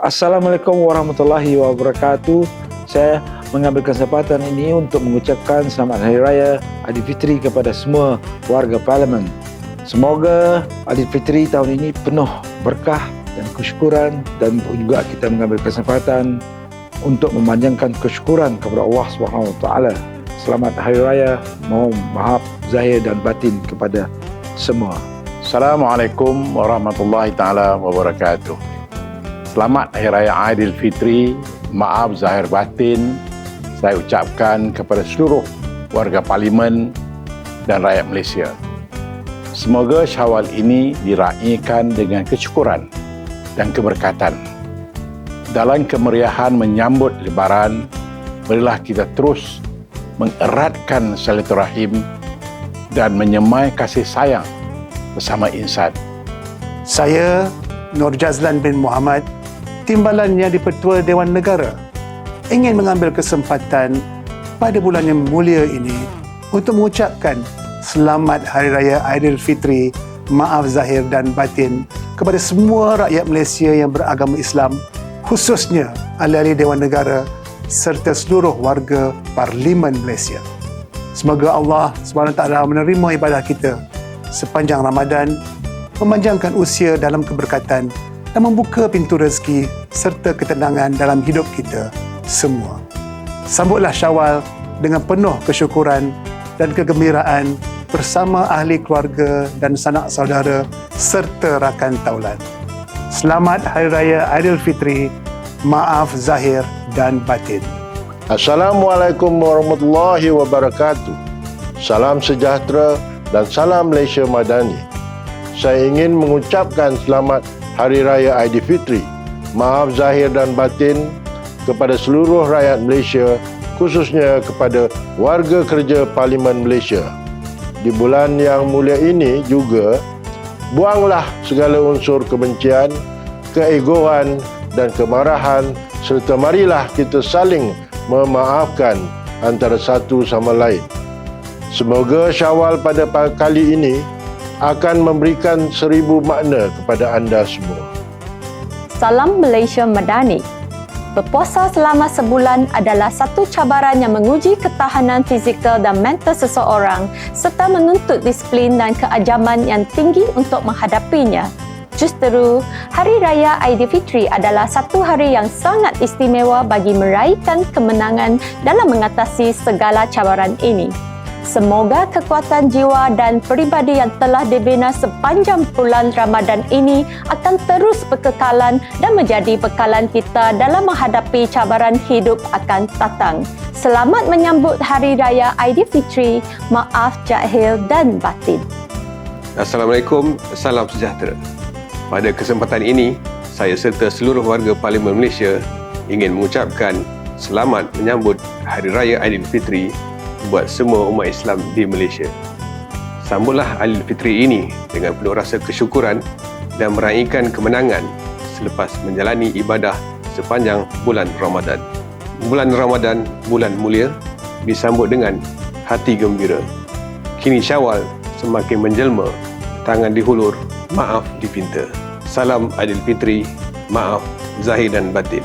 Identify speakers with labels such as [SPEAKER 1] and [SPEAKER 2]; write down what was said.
[SPEAKER 1] Assalamualaikum warahmatullahi wabarakatuh. Saya mengambil kesempatan ini untuk mengucapkan selamat Hari Raya Aidilfitri kepada semua warga parlimen. Semoga Aidilfitri tahun ini penuh berkah dan kesyukuran dan juga kita mengambil kesempatan untuk memanjangkan kesyukuran kepada Allah Subhanahu Taala. Selamat Hari Raya, mohon maaf zahir dan batin kepada semua.
[SPEAKER 2] Assalamualaikum warahmatullahi taala wabarakatuh. Selamat Hari Raya Aidilfitri. Maaf zahir batin saya ucapkan kepada seluruh warga parlimen dan rakyat Malaysia. Semoga Syawal ini diraihkan dengan kesyukuran dan keberkatan. Dalam kemeriahan menyambut lebaran, marilah kita terus mengeratkan silaturahim dan menyemai kasih sayang bersama insan.
[SPEAKER 3] Saya Nur Jazlan bin Muhammad, timbalan yang dipertua Dewan Negara, ingin mengambil kesempatan pada bulan yang mulia ini untuk mengucapkan selamat Hari Raya Aidilfitri, maaf zahir dan batin kepada semua rakyat Malaysia yang beragama Islam, khususnya ahli-ahli Dewan Negara serta seluruh warga Parlimen Malaysia. Semoga Allah SWT menerima ibadah kita sepanjang Ramadan, memanjangkan usia dalam keberkatan dan membuka pintu rezeki serta ketenangan dalam hidup kita semua. Sambutlah Syawal dengan penuh kesyukuran dan kegembiraan bersama ahli keluarga dan sanak saudara serta rakan taulan. Selamat Hari Raya Aidilfitri. Maaf zahir dan batin.
[SPEAKER 4] Assalamualaikum warahmatullahi wabarakatuh. Salam sejahtera dan salam Malaysia Madani. Saya ingin mengucapkan selamat Hari Raya Aidilfitri. Maaf zahir dan batin kepada seluruh rakyat Malaysia, khususnya kepada warga kerja Parlimen Malaysia. Di bulan yang mulia ini juga, buanglah segala unsur kebencian, keegoan dan kemarahan serta marilah kita saling memaafkan antara satu sama lain. Semoga Syawal pada kali ini akan memberikan seribu makna kepada anda semua.
[SPEAKER 5] Salam Malaysia Madani. Berpuasa selama sebulan adalah satu cabaran yang menguji ketahanan fizikal dan mental seseorang serta menuntut disiplin dan keajaman yang tinggi untuk menghadapinya. Justeru, Hari Raya Aidilfitri adalah satu hari yang sangat istimewa bagi meraihkan kemenangan dalam mengatasi segala cabaran ini. Semoga kekuatan jiwa dan peribadi yang telah dibina sepanjang bulan Ramadan ini akan terus berkekalan dan menjadi bekalan kita dalam menghadapi cabaran hidup akan datang. Selamat menyambut Hari Raya Aidilfitri. Maaf jahil dan batin.
[SPEAKER 6] Assalamualaikum, salam sejahtera. Pada kesempatan ini, saya serta seluruh warga Parlimen Malaysia ingin mengucapkan selamat menyambut Hari Raya Aidilfitri buat semua umat Islam di Malaysia. Sambutlah Aidilfitri ini dengan penuh rasa kesyukuran dan meraihkan kemenangan selepas menjalani ibadah sepanjang bulan Ramadan. Bulan Ramadan, bulan mulia, disambut dengan hati gembira. Kini Syawal semakin menjelma, tangan dihulur, maaf dipinta. Salam Aidilfitri, maaf zahir dan batin.